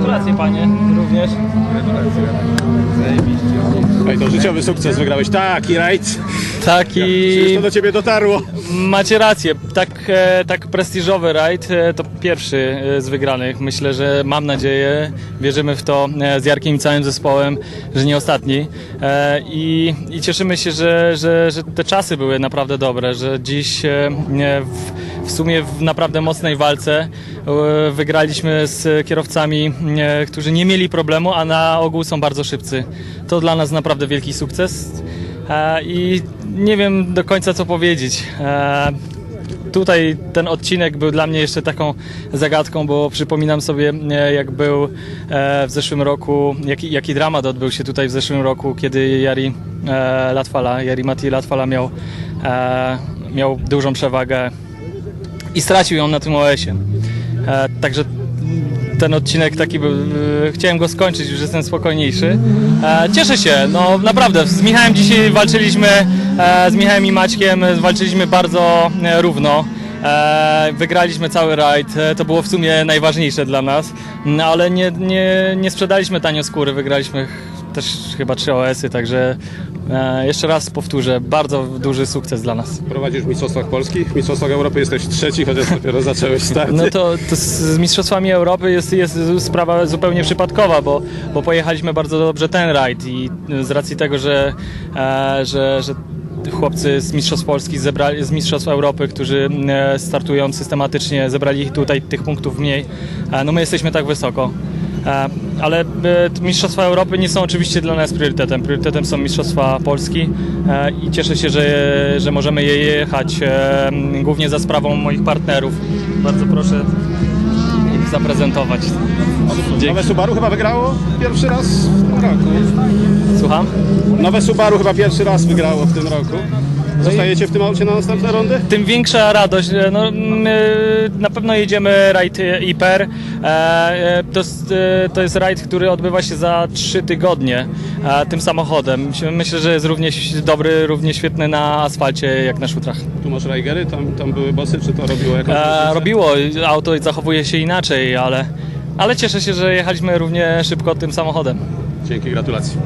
Gratulacje panie również. Ej, to życiowy sukces, wygrałeś taki rajd. Taki Przecież to do ciebie dotarło. macie rację, tak, e, tak prestiżowy rajd e, to pierwszy e, z wygranych. Myślę, że mam nadzieję, wierzymy w to z Jarkiem i całym zespołem, że nie ostatni. I, i cieszymy się, że, że, że te czasy były naprawdę dobre, że dziś nie, w, w sumie w naprawdę mocnej walce e, wygraliśmy z kierowcami, e, którzy nie mieli problemu, a na ogół są bardzo szybcy. To dla nas naprawdę wielki sukces. E, I nie wiem do końca co powiedzieć. Tutaj ten odcinek był dla mnie jeszcze taką zagadką, bo przypominam sobie, jak był w zeszłym roku, jaki, jaki dramat odbył się tutaj w zeszłym roku, kiedy Jari Latwala, Jari Mati Latwala miał, miał dużą przewagę i stracił ją na tym OS-ie. E, Także ten odcinek taki był, e, chciałem go skończyć, już jestem spokojniejszy. E, Cieszę się, no naprawdę, z Michałem dzisiaj walczyliśmy, e, z Michałem i Maćkiem e, walczyliśmy bardzo e, równo. E, Wygraliśmy cały rajd, e, to było w sumie najważniejsze dla nas, no, ale nie, nie, nie sprzedaliśmy tanio skóry, wygraliśmy też chyba trzy OS-y, także e, jeszcze raz powtórzę, bardzo duży sukces dla nas. Prowadzisz w Mistrzostwach Polskich, w Mistrzostwach Europy jesteś trzeci, chociaż dopiero zacząłeś starty. No to, to z- z Mistrzostwami Europy jest, jest sprawa zupełnie przypadkowa, bo, bo pojechaliśmy bardzo dobrze ten rajd i z racji tego, że, e, że, że chłopcy z Mistrzostw Polski zebrali, z Mistrzostw Europy, którzy e, startują systematycznie, zebrali tutaj tych punktów mniej, e, no my jesteśmy tak wysoko. E, Ale e, Mistrzostwa Europy nie są oczywiście dla nas priorytetem. Priorytetem są Mistrzostwa Polski e, i cieszę się, że, że możemy je jechać głównie za sprawą moich partnerów. Bardzo proszę ich zaprezentować. Dzięki. Nowe Subaru chyba wygrało pierwszy raz w tym roku. Słucham? Nowe Subaru chyba pierwszy raz wygrało w tym roku. Zostajecie w tym aucie na następne rundy? Tym większa radość. No, my na pewno jedziemy rajd IPER. E, e, To jest, e, to jest rajd, który odbywa się za trzy tygodnie tym samochodem. Myślę- że jest równie dobry, równie świetny na asfalcie jak na szutrach. Tu masz Raigery, tam, tam były bossy, czy to robiło jakąś E, robiło, auto zachowuje się inaczej, ale, ale cieszę się, że jechaliśmy równie szybko tym samochodem. Dzięki, gratulacje.